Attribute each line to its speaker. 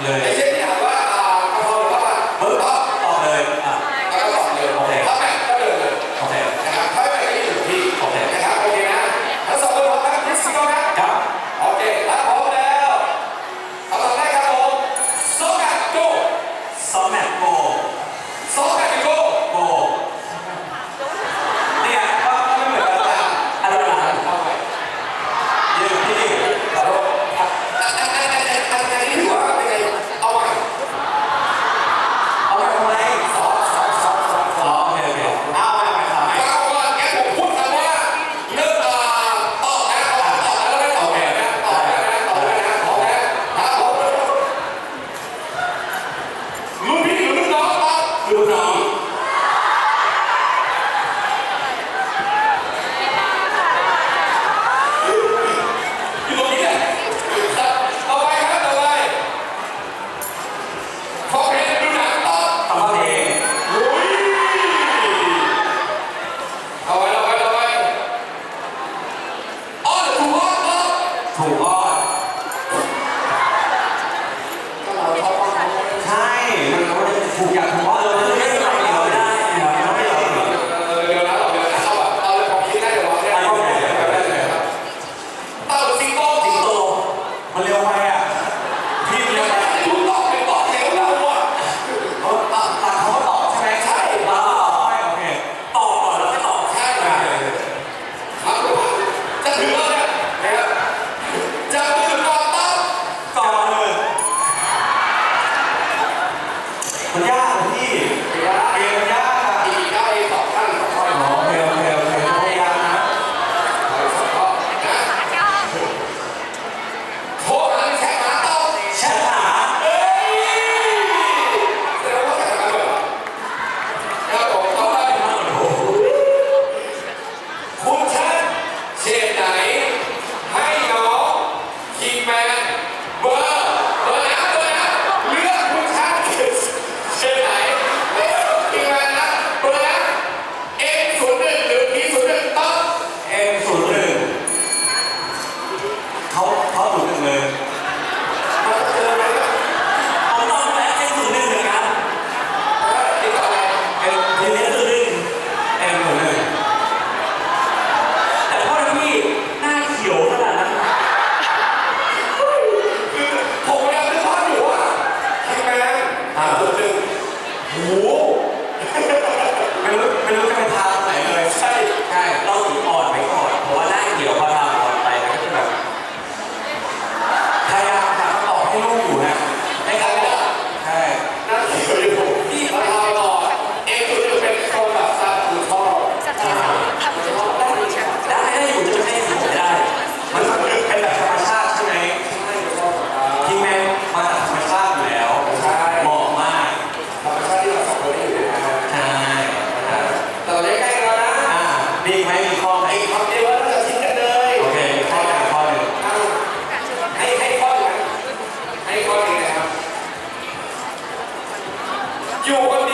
Speaker 1: Yeah, yeah.
Speaker 2: Without อ่า ส่วนหนึ่งหู
Speaker 1: ไม่รู้ไม่รู้จะไปทางไหนเลย
Speaker 2: ใช่
Speaker 1: ใช่
Speaker 3: เรา
Speaker 2: you